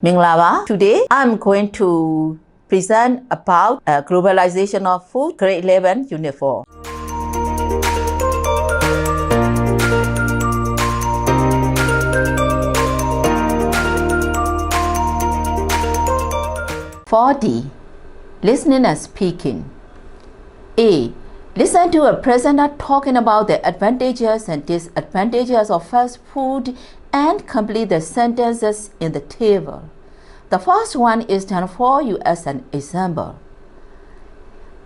Minglava. Today I'm going to present about uh, globalization of food grade 11 unit 4. Four D listening and speaking. A listen to a presenter talking about the advantages and disadvantages of fast food and complete the sentences in the table. The first one is done for you as an example.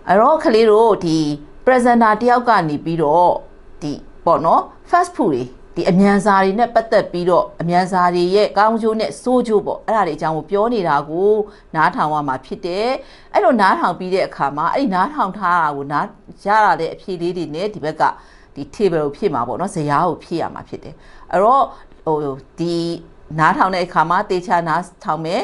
အဲ့တော့ကလေးတို့ဒီ presenter တယောက်ကနေပြီးတော့ဒီပေါ့နော် fast food တွေဒီအမြန်စားတွေနဲ့ပတ်သက်ပြီးတော့အမြန်စားတွေရဲ့ကောင်းကျိုးနဲ့ဆိုးကျိုးပေါ့အဲ့ဒါတွေအကြောင်းကိုပြောနေတာကိုနားထောင်ရမှာဖြစ်တယ်အဲ့လိုနားထောင်ပြီးတဲ့အခါမှာအဲ့ဒီနားထောင်ထားတာကိုနားရရတဲ့အဖြေလေးတွေနဲ့ဒီဘက်ကဒီ table ကိုဖြည့်မှာပေါ့နော်ဇယားကိုဖြည့်ရမှာဖြစ်တယ်အဲ့တော့ ဟိုဒီနားထောင်တဲ့အခါမှာတေချာနားထောင်မယ်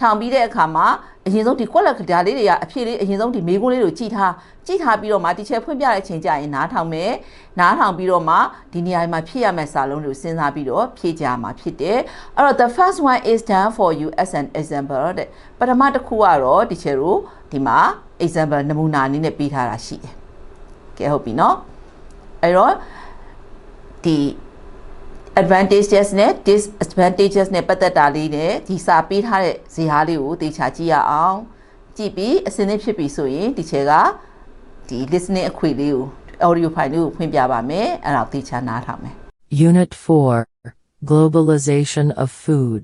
ထောင်ပြီးတဲ့အခါမှာအရင်ဆုံးဒီကွက်လက်ကဒါလေးတွေကအဖြစ်လေးအရင်ဆုံးဒီမေးခွန်းလေးကိုကြည့်ထားကြည့်ထားပြီးတော့မှတီချယ်ဖွင့်ပြတဲ့အချိန်ကျရင်နားထောင်မယ်နားထောင်ပြီးတော့မှဒီနေရာမှာဖြည့်ရမယ့်စာလုံးတွေကိုစဉ်းစားပြီးတော့ဖြည့်ကြမှာဖြစ်တယ်အဲ့တော့ the first one is done for you as an example တဲ့ပထမတစ်ခုကတော့တီချယ်တို့ဒီမှာ example နမူနာအနေနဲ့ပေးထားတာရှိတယ်ကဲဟုတ်ပြီနော်အဲ့တော့ဒီ advantages နဲ့ disadvantages နဲ့ပတ်သက်တာလေးနဲ့ဒီစာပေးထားတဲ့ဇာတ်လေးကိုသေချာကြည့်ရအောင်ကြည့်ပြီးအစင်းသင်းဖြစ်ပြီဆိုရင်ဒီချက်ကဒီ listening အခွေလေးကို audio file လေးကိုဖွင့်ပြပါမယ်အဲ့ဒါကိုသေချာနားထောင်မယ် Unit 4 Globalization of Food.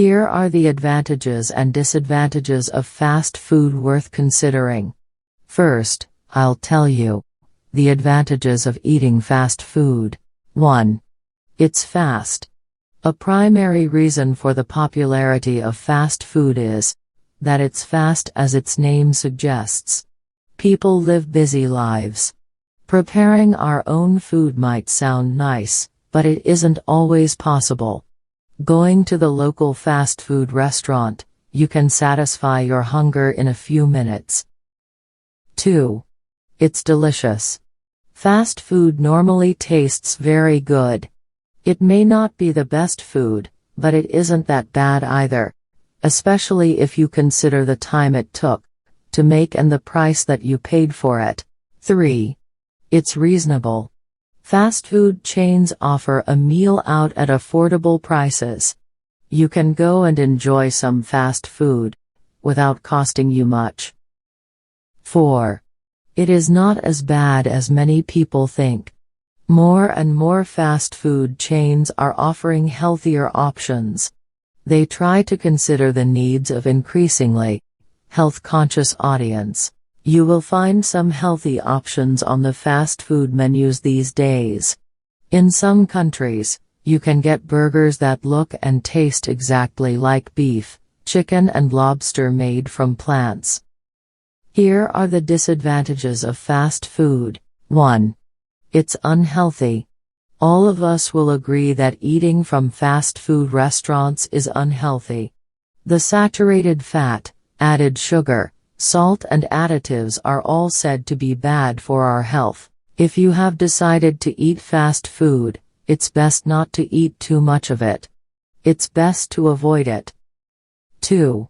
Here are the advantages and disadvantages of fast food worth considering. First, I'll tell you the advantages of eating fast food. 1. It's fast. A primary reason for the popularity of fast food is that it's fast as its name suggests. People live busy lives. Preparing our own food might sound nice, but it isn't always possible. Going to the local fast food restaurant, you can satisfy your hunger in a few minutes. 2. It's delicious. Fast food normally tastes very good. It may not be the best food, but it isn't that bad either. Especially if you consider the time it took to make and the price that you paid for it. 3. It's reasonable. Fast food chains offer a meal out at affordable prices. You can go and enjoy some fast food without costing you much. 4. It is not as bad as many people think. More and more fast food chains are offering healthier options. They try to consider the needs of increasingly health conscious audience. You will find some healthy options on the fast food menus these days. In some countries, you can get burgers that look and taste exactly like beef, chicken and lobster made from plants. Here are the disadvantages of fast food. 1. It's unhealthy. All of us will agree that eating from fast food restaurants is unhealthy. The saturated fat, added sugar, salt and additives are all said to be bad for our health. If you have decided to eat fast food, it's best not to eat too much of it. It's best to avoid it. 2.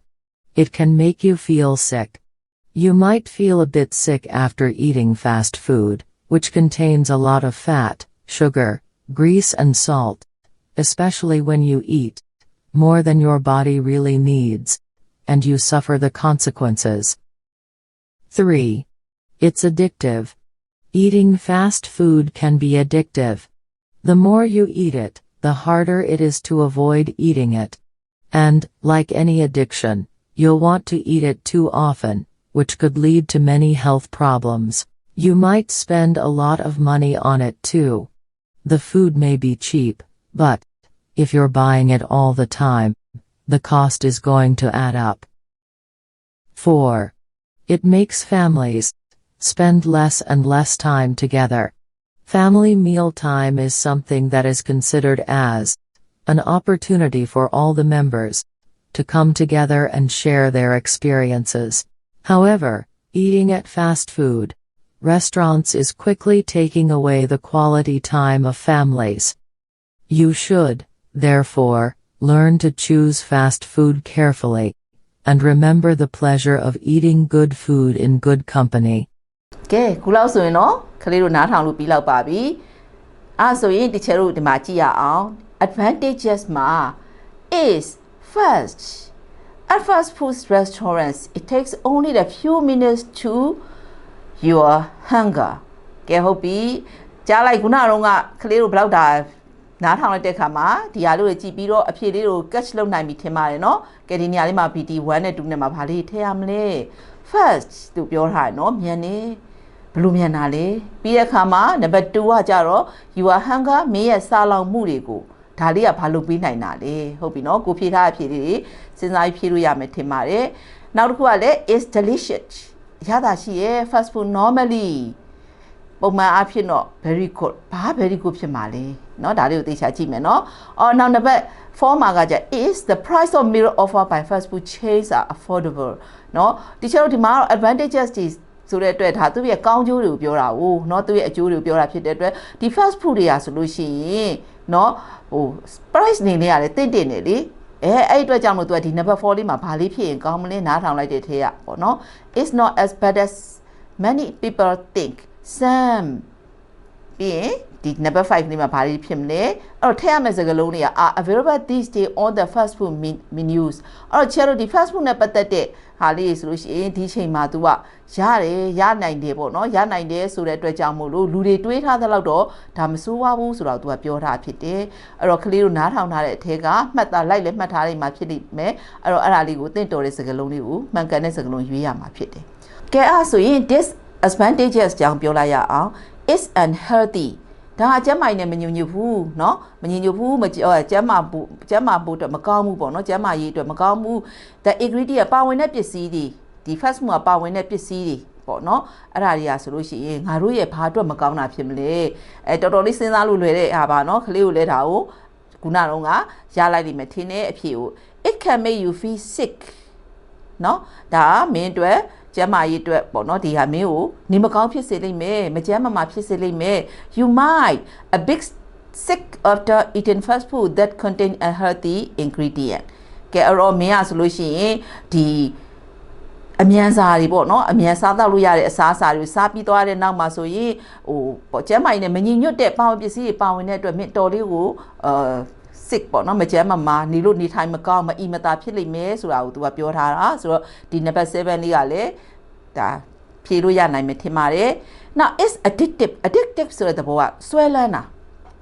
It can make you feel sick. You might feel a bit sick after eating fast food, which contains a lot of fat, sugar, grease and salt. Especially when you eat more than your body really needs. And you suffer the consequences. 3. It's addictive. Eating fast food can be addictive. The more you eat it, the harder it is to avoid eating it. And, like any addiction, you'll want to eat it too often, which could lead to many health problems. You might spend a lot of money on it too. The food may be cheap, but, if you're buying it all the time, the cost is going to add up. 4. It makes families spend less and less time together. Family meal time is something that is considered as an opportunity for all the members to come together and share their experiences. However, eating at fast food restaurants is quickly taking away the quality time of families. You should, therefore, Learn to choose fast food carefully. And remember the pleasure of eating good food in good company. ကဲခုလောက်ဆိုရင်တော့ကလေးတို့နားထောင်လို့ပြီးလောက်ပါပြီအဲ့ဆိုရင်တချို့တို့ဒီမှာကြည့်ရအောင် advantages မှာ is first at fast food restaurants it takes only a few minutes to your hunger ကဲဟုတ်ပြီကြားလိုက်ခုနကတော့ကလေးတို့ဘလောက်တာနားထောင်လိုက်တဲ့ခါမှာဒီဟာလေးကိုကြည့်ပြီးတော့အဖြေလေးကို catch လုပ်နိုင်ပြီထင်ပါတယ်နော်ကဲဒီနေရာလေးမှာ BD 1နဲ့2နဲ့မှာဗာလေးထည့်ရမလဲ first သူပြောထားတယ်နော်မြန်နေဘလို့မြန်တာလဲပြီးတဲ့ခါမှာနံပါတ်2ကကြတော့ you are hunger မင်းရဲ့စားလောင်မှုတွေကိုဒါလေးကဘာလို့ပေးနိုင်တာလဲဟုတ်ပြီနော်ကိုဖြေထားအဖြေလေးတွေစဉ်းစားပြီးဖြေလို့ရမယ်ထင်ပါတယ်နောက်တစ်ခုကလည်း is delicious ရတာရှိရဲ့ fast food normally ပုံမှန်အားဖြင့်တော့ very good ဘာ very good ဖြစ်မှာလဲเนาะဒါလေးကိုသေချာကြည့်မယ်เนาะအော်နောက်နံပါတ်4မှာကကြ is the price of meal offered by fast food chains are affordable เนาะဒီချက်တို့ဒီမှာတော့ advantages တွေဆိုတဲ့အတွက်ဒါသူ့ရဲ့ကောင်းကျိုးတွေကိုပြောတာ哦เนาะသူ့ရဲ့အကျိုးတွေကိုပြောတာဖြစ်တဲ့အတွက်ဒီ fast food တွေကဆိုလို့ရှိရင်เนาะဟို price နေနေရတယ်တင့်တင့်နေလေ အဲအဲ့အတွက်ကြောင့်မို့သူကဒီ number 4လေးမှာဘာလေးဖြစ်ရင်ကောင်းမလဲနားထောင်လိုက်တဲ့ထဲရပေါ့နော် it's not as bad as many people think some ပြီးရင်ဒီ number 5လေးမှာဘာလေးဖြစ်မလဲအဲ့တော့ထည့်ရမယ့်စကားလုံးတွေက are available these days on the fast food men- menus အဲ့တော့ချဲတို့ဒီ fast food နဲ့ပတ်သက်တဲ့ဟာလေးဆိုလို့ရှိရင်ဒီချိန်မှာ तू ကရတယ်ရနိုင်တယ်ပေါ့နော်ရနိုင်တယ်ဆိုတဲ့အတွက်ကြောင့်မို့လို့လူတွေတွေးထားသလောက်တော့ဒါမစိုးဝါဘူးဆိုတော့ तू ကပြောထားဖြစ်တယ်အဲ့တော့ကလေးတို့နားထောင်ထားတဲ့အထက်ကမှတ်သားလိုက်လဲမှတ်ထားနေမှာဖြစ်လိမ့်မယ်အဲ့တော့အဲ့ဒါလေးကိုတင့်တော်တဲ့စကားလုံးလေးကိုမှန်ကန်တဲ့စကားလုံးရွေးရမှာဖြစ်တယ်ကဲအဲ့ဆိုရင် disadvantages ကြောင့်ပြောလိုက်ရအောင် is unhealthy ဒါအကျမ်းမာရေးနဲ့မညွညွတ်ဘူးเนาะမညွညွတ်ဘူးမကျကျမ်းမာဘူးကျမ်းမာဖို့အတွက်မကောင်းဘူးပေါ့เนาะကျမ်းမာရေးအတွက်မကောင်းဘူး the ingredient ပါဝင်တဲ့ပစ္စည်းတွေဒီ fast food မှာပါဝင်တဲ့ပစ္စည်းတွေပေါ့เนาะအဲ့ဒါတွေကဆိုလို့ရှိရင်ငါတို့ရဲ့ဘာအတွက်မကောင်းတာဖြစ်မလဲအဲတော်တော်လေးစဉ်းစားလို့လွယ်တဲ့ဟာပါเนาะကလေးကိုလဲဒါကိုခုနတော့ကရလိုက်လိမ့်မယ်ထင်းတဲ့အဖြစ်ကို it can make you feel sick เนาะဒါမင်းအတွက် ကျမ်းမာရေးအတွက်ပေါ့နော်ဒီဟာမင်းကိုနေမကောင်းဖြစ်စေလိမ့်မယ်မကျမ်းမာမာဖြစ်စေလိမ့်မယ် you might a big sick after eating fast food that contain a healthy ingredient ကဲအဲ့တော့မင်းอ่ะဆိုလို့ရှိရင်ဒီအမြန်စားတွေပေါ့နော်အမြန်စားတော့လို့ရတဲ့အစားအစာတွေစားပြီးသွားတဲ့နောက်မှာဆိုရင်ဟိုပေါ့ကျမ်းမာရေးနဲ့မငြိညွတ်တဲ့ပါဝင်ပစ္စည်းတွေပါဝင်တဲ့အတွက်မင်းတော်လေးကိုအာ sick ပေါ့နော်မကျန်းမမာနေလို့နေထိုင်မကောင်းမအီမသာဖြစ်လိမ့်မယ်ဆိုတာကိုသူကပြောထားတာဆိုတော့ဒီ number 7လေးကလည်းဒါဖြေလို့ရနိုင်မယ်ထင်ပါတယ် now is addictive addictive ဆိုတဲ့သဘောကဆွဲလန်းတာ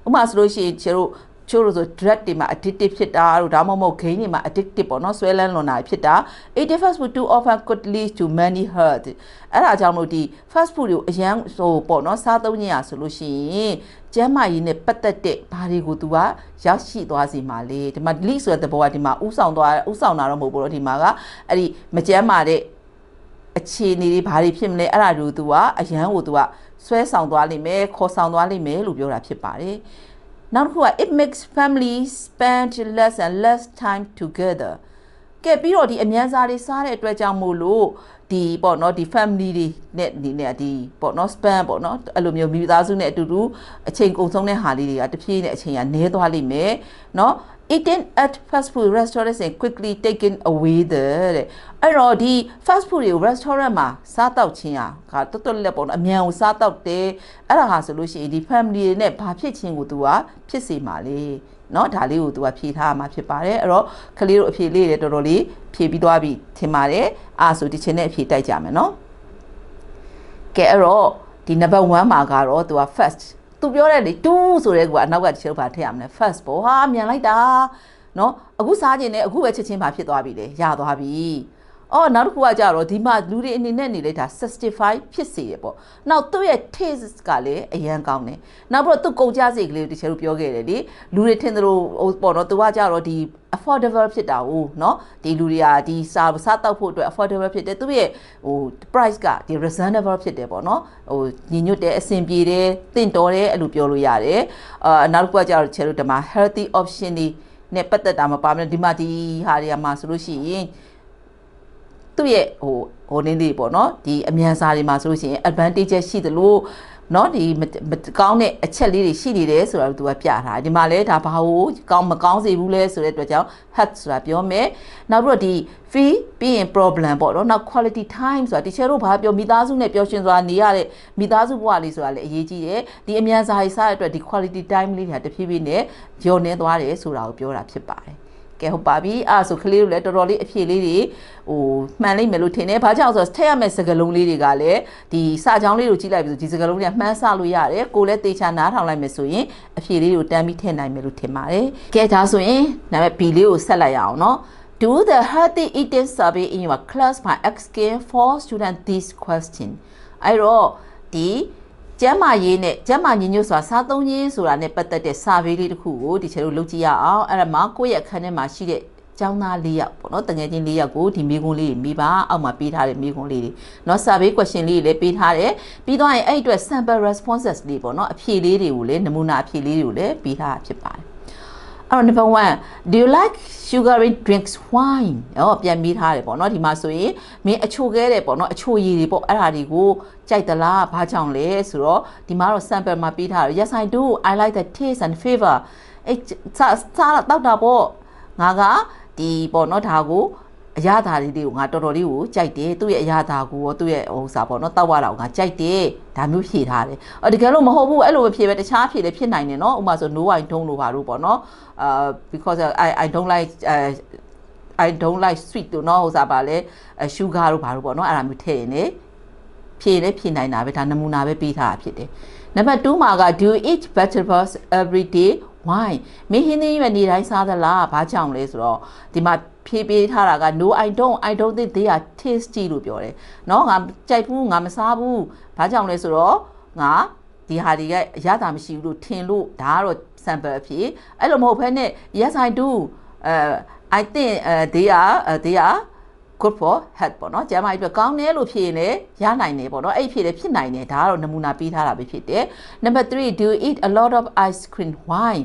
ဥပမာဆိုလို့ရှိရင်ကျတို့ ချို့လို့ဆို drug တွေမှာ addictive ဖြစ်တာတို့ဒါမှမဟုတ်ဂိမ်းတွေမှာ addictive ပေါ့နော်ဆွဲလန်းလွန်တာဖြစ်တာ addictive fast food too often could lead to many health အဲ့ဒါကြောင့်မို့ဒီ fast food တွေကိုအရန်ဟိုပေါ့နော်စားသုံးကြရဆိုလို့ရှိရင်ကျန်းမာရေးနဲ့ပတ်သက်တဲ့ဘာတွေကိုသူကရောက်ရှိသွားစီမှာလေဒီမှာ lead ဆိုတဲ့ဘောကဒီမှာဥဆောင်သွားဥဆောင်တာတော့မဟုတ်ဘူးတော့ဒီမှာကအဲ့ဒီမကျန်းမာတဲ့အခြေအနေတွေဘာတွေဖြစ်မလဲအဲ့ဒါတွေကိုသူကအရန်ကိုသူကဆွဲဆောင်သွားလိမ့်မယ်ခေါ်ဆောင်သွားလိမ့်မယ်လို့ပြောတာဖြစ်ပါတယ်။ နောက်တစ်ခုက it makes families spend less and less time together ကဲပြီးတော့ဒီအမြန်စားတွေစားတဲ့အတွက်ကြောင့်မို့လို့ဒီပေါ့နော်ဒီ family တွေနဲ့ဒီနဲ့ဒီပေါ့နော် span ပေါ့နော်အဲ့လိုမျိုးမိသားစုနဲ့အတူတူအချိန်ကုန်ဆုံးတဲ့ဟာလေးတွေကတဖြည်းနဲ့အချိန်ကနည်းသွားလိမ့်မယ်နော် eating at fast food restaurants and quickly taken away တဲ့အဲ့တော့ဒီ fast food တွေကို restaurant မှာစားတောက်ခြင်းဟာကတော်တော်လက်ပေါ့နော်အမြန်ကိုစားတောက်တယ်အဲ့ဒါဟာဆိုလို့ရှိရင်ဒီ family တွေနဲ့ဘာဖြစ်ခြင်းကို तू ကဖြစ်စေမှာလေเนาะဒါလေးကို तू ကဖြေထားမှာဖြစ်ပါတယ်အဲ့တော့ကလေးတို့အဖြေလေးတွေတော်တော်လေးဖြေပြီးသွားပြီထင်ပါတယ်အားဆိုဒီချင်းနဲ့အဖြေတိုက်ကြမယ်เนาะကဲအဲ့တော့ဒီ number 1မှာကတော့ तू က first သူပြောတဲ့လေ2ဆိုတဲ့ကူကအနောက်ကတစ်ချက်ပါထည့်ရမလဲ first ပေါ့ဟာမြန်လိုက်တာနော်အခုစားခြင်းနဲ့အခုပဲချက်ချင်းပါဖြစ်သွားပြီလေရသွားပြီ အော်နောက်တစ်ခုကကြတော့ဒီမှာလူတွေအနေနဲ့နေလိုက်တာ65ဖြစ်စေရပေါ့နောက်သူ့ရဲ့ taste ကလည်းအရန်ကောင်းတယ်နောက်ပြီးတော့သူကုန်ကြစိတ်ကလေးကိုတချို့ပြောခဲ့တယ်လေလူတွေထင်သလိုဟိုပေါ့နော်သူကကြတော့ဒီ affordable ဖြစ်တာ ਉਹ เนาะဒီလူတွေကဒီစားစားတောက်ဖို့အတွက် affordable ဖြစ်တယ်သူရဲ့ဟို price ကဒီ reasonable ဖြစ်တယ်ပေါ့เนาะဟိုညီညွတ်တယ်အဆင်ပြေတယ်တင့်တော်တယ်အဲ့လိုပြောလို့ရတယ်အာနောက်တစ်ခုကကြတော့ချဲလို့ဒီမှာ healthy option တွေနဲ့ပတ်သက်တာမပါဘူးဒီမှာဒီဟာတွေကမှာဆိုလို့ရှိရင် သူ့ရဲ့ဟိုဟိုနင်းလေးပေါ့နော်ဒီအမြန်စားတွေမှာဆိုလို့ရှိရင် advantage ရှိသလို เนาะဒီမမကောင်းတဲ့အချက်လေးတွေရှိနေတယ်ဆိုတာကိုသူကပြထားတယ်ဒီမှာလဲဒါဘာကိုကောင်းမကောင်းစေဘူးလဲဆိုတဲ့အတွက်ကြောင့် had ဆိုတာပြောမယ်နောက်ပြီးတော့ဒီ fee ပြီးရင် problem ပေါ့နော်နောက် quality time ဆိုတာတချို့တို့ဘာပြောမိသားစုနဲ့ပျော်ရွှင်စွာနေရတဲ့မိသားစုဘဝလေးဆိုတာလည်းအရေးကြီးတယ်ဒီအမြန်စာရေးစားတဲ့အတွက်ဒီ quality time လေးတွေကတဖြည်းဖြည်းနဲ့ညော်နေသွားတယ်ဆိုတာကိုပြောတာဖြစ်ပါတယ် ကဲဟုတ်ပါပြီအဲ့ဆိုကလေးတို့လည်းတော်တော်လေးအဖြေလေးတွေဟိုမှန်လိမ့်မယ်လို့ထင်တယ်။ဘာကြောင့်ဆိုတော့ထည့်ရမယ့်စကားလုံးလေးတွေကလည်းဒီစာကြောင်းလေးကိုကြည့်လိုက်ပြီဆိုဒီစကားလုံးတွေကမှန်းဆလို့ရတယ်။ကိုလည်းတေချာနားထောင်လိုက်မယ်ဆိုရင်အဖြေလေးကိုတန်းပြီးထည့်နိုင်မယ်လို့ထင်ပါတယ်။ကဲဒါဆိုရင်နာမည် B လေးကိုဆက်လိုက်ရအောင်နော်။ Do the healthy eating survey in your class by asking for student this question. အဲ့တော့ဒီ ကျမ်းမာရေးနဲ့ကျမ်းမာညီညွတ်စွာစားသုံးရေးဆိုတာနဲ့ပတ်သက်တဲ့ survey လေးတစ်ခုကိုဒီချေတို့လုပ်ကြည့်ရအောင်အဲ့ဒါမှကိုယ့်ရဲ့အခန်းထဲမှာရှိတဲ့ကျောင်းသား၄ယောက်ပေါ့နော်တငယ်ချင်း၄ယောက်ကိုဒီမိကွန်းလေးတွေမိပါအောက်မှာပေးထားတဲ့မိကွန်းလေးတွေเนาะ survey question လေးတွေလည်းပေးထားတယ်ပြီးတော့ရင်အဲ့အတွက် sample responses လေးပေါ့နော်အဖြေလေးတွေကိုလည်းနမူနာအဖြေလေးတွေကိုလည်းပေးထားတာဖြစ်ပါတယ်အဲ့ တော့ number 1 do you like sugary drinks wine ဟောပြန်ပြီးထားတယ်ပေါ့နော်ဒီမှာဆိုရင်မင်းအချိုခဲတယ်ပေါ့နော်အချိုရည်တွေပေါ့အဲ့ဒါတွေကိုကြိုက်သလားဘာကြောင့်လဲဆိုတော့ဒီမှာတော့ sample မှာပေးထားတယ် yes i do i like the taste and flavor အဲ့စားစားတော့တာပေါ့ငါကဒီပေါ့နော်ဒါကို အရသာလေးတွေကိုငါတော်တော်လေးကိုကြိုက်တယ်သူ့ရဲ့အရသာကိုရောသူ့ရဲ့ဟိုစားပေါ့နော်တောက်ရတာကိုငါကြိုက်တယ်ဒါမျိုးဖြေထားတယ်အော်တကယ်လို့မဟုတ်ဘူးအဲ့လိုပဲဖြေပဲတခြားဖြေလည်းဖြစ်နိုင်တယ်နော်ဥပမာဆို no i don't လို့ပါလို့ပေါ့နော်အာ because i i don't like uh, I don't like sweet တို့နော်ဟိုစားပါလဲ sugar တို့ဘာလို့ပေါ့နော်အဲ့ဒါမျိုးထည့်ရင်လေဖြေလည်းဖြေနိုင်တာပဲဒါနမူနာပဲပေးထားတာဖြစ်တယ်နံပါတ်2မှာက do you eat vegetables every day why မင်းဟင်းသီးရွက်နေတိုင်းစားသလားဘာကြောင့်လဲဆိုတော့ဒီမှာ ဖြေးပေးထားတာက no i don't i don't think they are tasty လို့ပြောတယ်เนาะငါကြိုက်ဘူးငါမစားဘူးဘာကြောင့်လဲဆိုတော့ငါဒီဟာတွေကအရသာမရှိဘူးလို့ထင်လို့ဒါကတော့ sample အဖြစ်အဲ့လိုမဟုတ်ဘဲနဲ့ yes i do uh i think uh, they are uh, they are good for health ပေါ့နော်ကျန်းမာရေးအတွက်ကောင်းတယ်လို့ဖြေရင်လည်းရနိုင်တယ်ပေါ့နော်အဲ့ဖြေလည်းဖြစ်နိုင်တယ်ဒါကတော့နမူနာပေးထားတာပဲဖြစ်တယ် number 3 do you eat a lot of ice cream why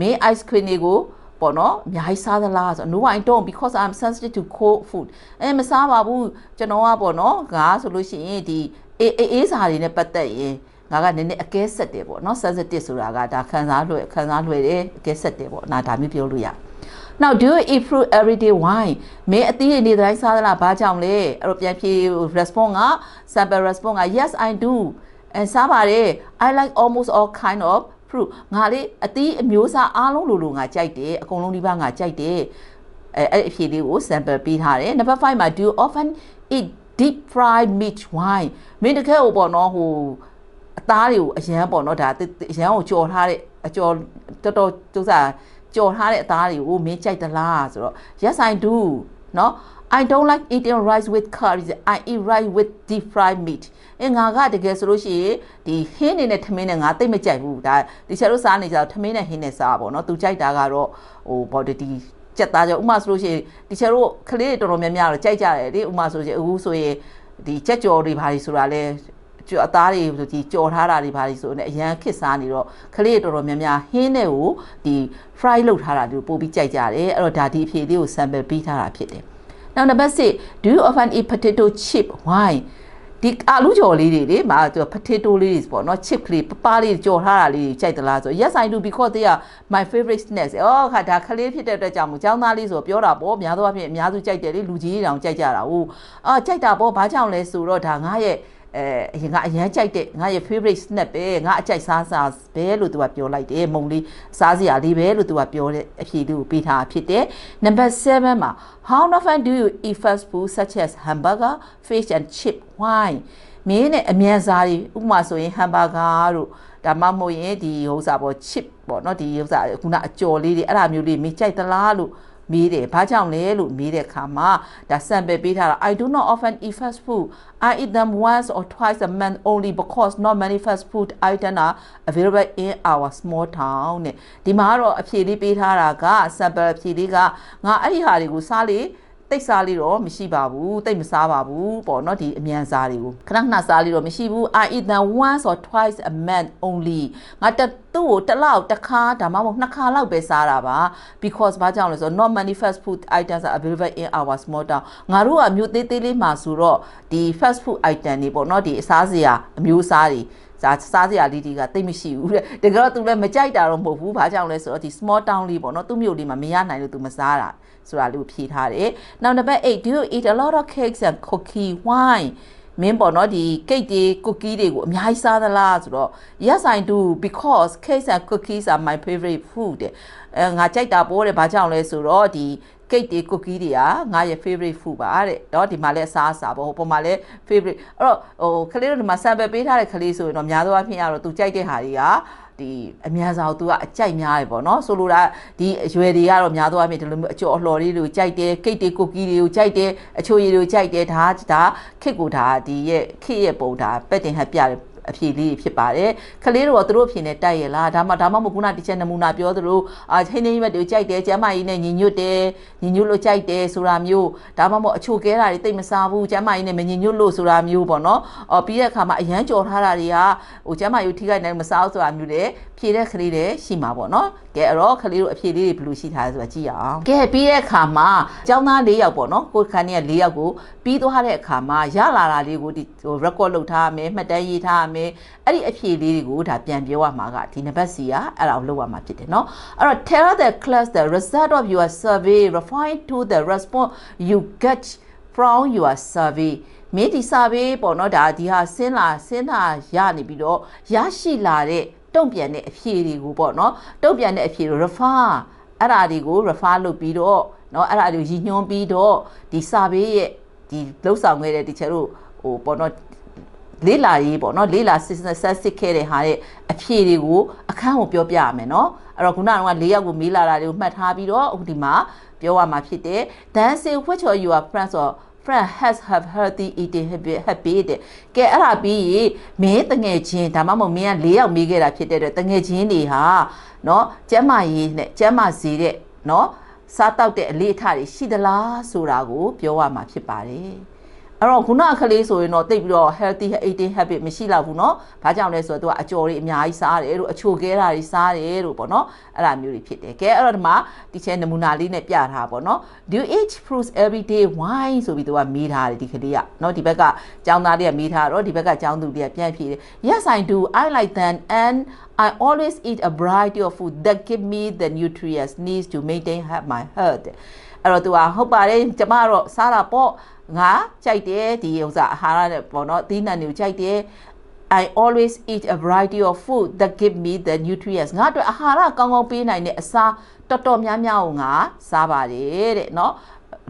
မင်း ice cream တွေကို ပေါ့နော်အများကြီးစားသလားဆို no I don't because I'm sensitive to cold food အဲမစားပါဘူးကျွန်တော်ကပေါ့နော်ငါဆိုလို့ရှိရင်ဒီအေးအေးစာတွေနဲ့ပတ်သက်ရင်ငါကနည်းနည်းအကဲဆက်တယ်ပေါ့နော် sensitive ဆိုတာကဒါခံစားလွယ်ခံစားလွယ်တယ်အကဲဆက်တယ်ပေါ့နာဒါမျိုးပြောလို့ရ Now do you eat fruit every day why မင်းအသီးတွေနေတိုင်းစားသလားဘာကြောင့်လဲအဲ့တော့ပြန်ဖြေ response က sample response က yes I do အဲစားပါတယ် I like almost all kind of ဖရုငါလေးအသီးအမျိုးအစားအားလုံးလိုလိုငါကြိုက်တယ်အကုန်လုံးဒီပါငါကြိုက်တယ်အဲအဲ့အဖြေလေးကို sample ပေးထားတယ်နံပါတ်5မှာ do you often eat deep fried meat wine မင်းတကယ်ဟိုပေါ့နော်ဟိုအသားတွေကိုအရန်ပေါ့နော်ဒါအရန်ကိုကြော်ထားတဲ့အကြော်တော်တော်ကျုပ်စားကြော်ထားတဲ့အသားတွေကိုမင်းကြိုက်သလားဆိုတော့ yes i do နော် I don't like eating rice with curry. I eat rice with deep fried meat. အင်ငါကတကယ်ဆိုလို့ရှိရင်ဒီဟင်းနေနဲ့ထမင်းနဲ့ငါတိတ်မကြိုက်ဘူးဒါဒီချက်တို့စားနေကြတော့ထမင်းနဲ့ဟင်းနဲ့စားပါတော့သူကြိုက်တာကတော့ဟိုဘော်ဒီကြက်သားကြောင့်ဥမာဆိုလို့ရှိရင်ဒီချက်တို့ကလေးတွေတော်တော်များများတော့ကြိုက်ကြတယ်လေဥမာဆိုရင်အခုဆိုရင်ဒီကြက်ကြော်တွေဘာတွေဆိုတာလဲကြော်အသားတွေဆိုဒီကြော်ထားတာတွေဘာတွေဆိုနေအရန်ခစ်စားနေတော့ခလေးတော်တော်များများဟင်းတဲ့ကိုဒီ fry လုပ်ထားတာတွေပို့ပြီးကြိုက်ကြတယ်အဲ့တော့ဒါဒီအဖြေလေးကို sample ပေးထားတာဖြစ်တယ်နောက်နံပါတ်6 do you often eat potato chip why ဒီအာလူကြော်လေးတွေလေမာသူ potato လေးတွေပေါ့နော် chip ကလေးပပလေးကြော်ထားတာလေးကြိုက်သလားဆို yes i do because they are my favorite snacks အော်ခါဒါခလေးဖြစ်တဲ့အတွက်ကြောင့်မကျောင်းသားလေးဆိုပြောတာပေါ့များသောအားဖြင့်အများစုကြိုက်တယ်လေလူကြီးတောင်ကြိုက်ကြတာဟုတ်အာကြိုက်တာပေါ့ဘာကြောင့်လဲဆိုတော့ဒါငါရဲ့ အဲအရင်ကအရန်ကြိုက်တဲ့ငါရဲ့ favorite snack ပဲငါအကြိုက်စားစားပဲလို့သူကပြောလိုက်တယ်မုံလေးစားစရာလေးပဲလို့သူကပြောတဲ့အဖြေလေးကိုပေးထားဖြစ်တယ် number 7မှာ how often do you eat fast food such as hamburger fish and chip why မင်းနဲ့အမြန်စားတွေဥပမာဆိုရင် hamburger တို့ဒါမှမဟုတ်ရင်ဒီဥစ္စာပေါ့ chip ပေါ့နော်ဒီဥစ္စာခုနအကြော်လေးတွေအဲ့ဒါမျိုးလေးမင်းကြိုက်သလားလို့ မေးတယ်ဘာကြောင့်လဲလို့မေးတဲ့အခါမှာဒါ sample ပေးထားတာ I do not often eat fast food I eat them once or twice a month only because not many fast food items are available in our small town နဲ့ဒီမှာကတော့အဖြေလေးပေးထားတာက sample အဖြေလေးကငါအဲ့ဒီဟာတွေကိုစားလေ တိတ်စားလေးတော့မရှိပါဘူးတိတ်မစားပါဘူးပေါ့နော်ဒီအမြန်စားတွေကိုခဏခဏစားလေးတော့မရှိဘူး I eat them once or twice a month only ငါတသူ့ကိုတစ်လောက်တစ်ခါဒါမှမဟုတ်နှစ်ခါလောက်ပဲစားတာပါ because ဘာကြောင့်လဲဆိုတော့ not many fast food items are available in our small town ငါတို့ကမြို့သေးသေးလေးမှာဆိုတော့ဒီ fast food item တွေပေါ့နော်ဒီအစားစရာအမျိုးအစားတွေစားစားစရာလေးတွေကတိတ်မရှိဘူးတဲ့တကယ်တော့ तू လည်းမကြိုက်တာတော့မဟုတ်ဘူးဘာကြောင့်လဲဆိုတော့ဒီ small town လေးပေါ့နော်သူ့မြို့လေးမှာမရနိုင်လို့ तू မစားတာ ဆိုတာလေးကိုဖြေထားတယ်နောက်နံပါတ်8 do you eat a lot of cakes and cookie wine မင်းပေါ့နော်ဒီ cake တွေ cookie တွေကိုအများကြီးစားသလားဆိုတော့ yes I do because cakes and cookies are my favorite food တဲ့အဲငါကြိုက်တာပို့တယ်ဘာကြောင့်လဲဆိုတော့ဒီ cake တွေ cookie တွေကငါရဲ့ favorite food ပါတဲ့တော့ဒီမှာလဲအစားအစာပေါ့ဟိုပုံမှာလဲ favorite အဲ့တော့ဟိုကလေးတို့ဒီမှာ sample ပေးထားတဲ့ကလေးဆိုရင်တော့များသောအားဖြင့်ကတော့သူကြိုက်တဲ့ဟာတွေက ဒီအများစားသူကအကြိုက်များတယ်ပေါ့နော်ဆိုလိုတာဒီအရွယ်တွေကတော့များသောအားဖြင့်ဒီလိုမျိုးအကျော်အလှော်လေးတွေကိုကြိုက်တယ်ကိတ်တွေကိုကီတွေကိုကြိုက်တယ်အချိုရည်တွေကိုကြိုက်တယ်ဒါဒါခစ်ကိုဒါဒီရဲ့ခစ်ရဲ့ပုံဒါပက်တင်ဟပ်ပြတယ် အဖြေလေးဖြစ်ပါတယ်ခလေးတို့ကသူတို့အဖြေနဲ့တိုက်ရလားဒါမှဒါမှမဟုတ်ခုနတီချက်နမူနာပြောသလိုအာဟင်းနေရွက်တွေကြိုက်တယ်ကျမ်းမာရေးနဲ့ညီညွတ်တယ်ညီညွတ်လို့ကြိုက်တယ်ဆိုတာမျိုးဒါမှမဟုတ်အချိုကဲတာတွေတိတ်မစားဘူးကျမ်းမာရေးနဲ့မညီညွတ်လို့ဆိုတာမျိုးပေါ့နော်အော်ပြီးတဲ့အခါမှာအရန်ကြော်ထားတာတွေကဟိုကျမ်းမာရေးထိခိုက်နေမစားဘူးဆိုတာမျိုးတွေဖြေတဲ့ခလေးတွေရှိမှာပေါ့နော် ကဲအဲ့တော့ကလေးတို့အဖြေလေးတွေဘယ်လိုရှိထားလဲဆိုတာကြည့်ရအောင်ကဲပြီးတဲ့အခါမှာကျောင်းသား၄ယောက်ပေါ့နော်ကိုခန်းကြီးက၄ယောက်ကိုပြီးသွားတဲ့အခါမှာရလာတာလေးကိုဒီဟို record လုပ်ထားရမယ်မှတ်တမ်းရေးထားရမယ်အဲ့ဒီအဖြေလေးတွေကိုဒါပြန်ပြောရမှာကဒီနံပါတ်စီကအဲ့ဒါကိုလုပ်ရမှာဖြစ်တယ်နော်အဲ့တော့ tell the class the result of your survey refine to the response you get from your survey မင်းဒီ survey ပေါ့နော်ဒါဒီဟာဆင်းလာဆင်းတာရနေပြီးတော့ရရှိလာတဲ့ တုံ့ပြန်တဲ့အဖြေတွေကိုပေါ့เนาะတုံ့ပြန်တဲ့အဖြေတွေ refer အဲ့ဒါတွေကို refer လုပ်ပြီးတော့เนาะအဲ့ဒါတွေကိုရည်ညွှန်းပြီးတော့ဒီ survey ရဲ့ဒီလှုပ်ဆောင်ခဲ့တဲ့တချို့တို့ဟိုပေါ့เนาะလေးလာရေးပေါ့နော်လေးလာစစ်ဆက်စစ်ခဲ့တဲ့ဟာတဲ့အဖြေတွေကိုအခန်းကိုပြောပြရမယ်နော်အဲ့တော့ခုနက၄ယောက်ကိုမေးလာတာတွေကိုမှတ်ထားပြီးတော့အခုဒီမှာပြောရမှာဖြစ်တယ် then say which of your friends or friend has have healthy eating habit habit တဲ့ကဲအဲ့ဒါပြီးရေမင်းတငယ်ချင်းဒါမှမဟုတ်မင်းက၄ယောက်မေးခဲ့တာဖြစ်တဲ့အတွက်တငယ်ချင်းတွေဟာနော်ကျမ်းမာရေးနဲ့ကျမ်းမာစေတဲ့နော်စားတောက်တဲ့အလေးအထားတွေရှိသလားဆိုတာကိုပြောရမှာဖြစ်ပါတယ် အဲ့တော့ခုနကလေးဆိုရင်တော့တိတ်ပြီးတော့ healthy eating habit မရှိတော့ဘူးเนาะ။ဘာကြောင့်လဲဆိုတော့သူကအကျော်တွေအများကြီးစားတယ်တို့အချိုခဲတာတွေစားတယ်တို့ပေါ့เนาะ။အဲ့ဒါမျိုးတွေဖြစ်တယ်။ကဲအဲ့တော့ဒီမှာဒီချဲနမူနာလေးနဲ့ပြထားပေါ့เนาะ။ Do you eat fruits every day why ဆိုပြီးသူကမေးထားတယ်ဒီကလေးကเนาะဒီဘက်ကចောင်းသားလေးကမေးထားတော့ဒီဘက်ကចောင်းသူလေးကပြန်ဖြေတယ် Yes I do I like them and I always eat a variety of food that give me the nutrients needs to maintain my health အဲ့တော့သူကဟုတ်ပါတယ်ကျမကတော့စားတာပေါ့ ငါကြိုက်တယ်ဒီဥစ္စာအာဟာရနဲ့ပေါ့နော်အသီးနှံတွေကိုကြိုက်တယ် I always eat a variety of food that give me the nutrients ငါအတွက်အာဟာရကောင်းကောင်းပေးနိုင်တဲ့အစာတော်တော်များများကိုငါစားပါတယ်တဲ့เนาะ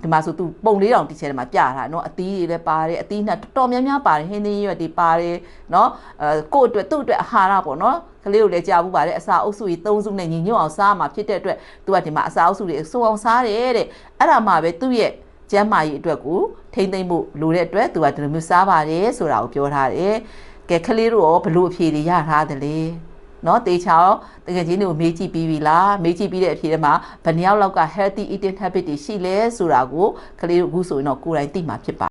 ဒီမှာဆိုသူပုံလေးတောင်တီချယ်ထဲမှာပြထားเนาะအသီးတွေလည်းပါတယ်အသီးနှံတော်တော်များများပါတယ်ဟင်းသီးရွက်တွေပါတယ်เนาะအဲကိုယ့်အတွက်သူ့အတွက်အာဟာရပေါ့เนาะကလေးကိုလည်းကြားဘူးပါတယ်အစာအုပ်စုကြီး၃စုနဲ့ညီညွတ်အောင်စားမှာဖြစ်တဲ့အတွက်သူကဒီမှာအစာအုပ်စုတွေစုံအောင်စားတယ်တဲ့အဲ့ဒါမှပဲသူ့ရဲ့ ကျန်းမာရေးအတွက်ကိုထိမ့်သိမ့်မှုလိုတဲ့အတွက်သူကဒီလိုမျိုးစားပါတယ်ဆိုတာကိုပြောထားတယ်။ကဲကလေးတို့ရောဘလို့အဖြေတွေရထားတယ်လေ။နော်တေချာရောတကယ်ချင်းတွေကိုမေးကြည့်ပြီးပြီလားမေးကြည့်ပြီးတဲ့အဖြေတွေမှာဘယ်နှယောက်လောက်က healthy eating habit တွေရှိလဲဆိုတာကိုကလေးတို့အခုဆိုရင်တော့ကိုယ်တိုင်သိမှာဖြစ်ပါ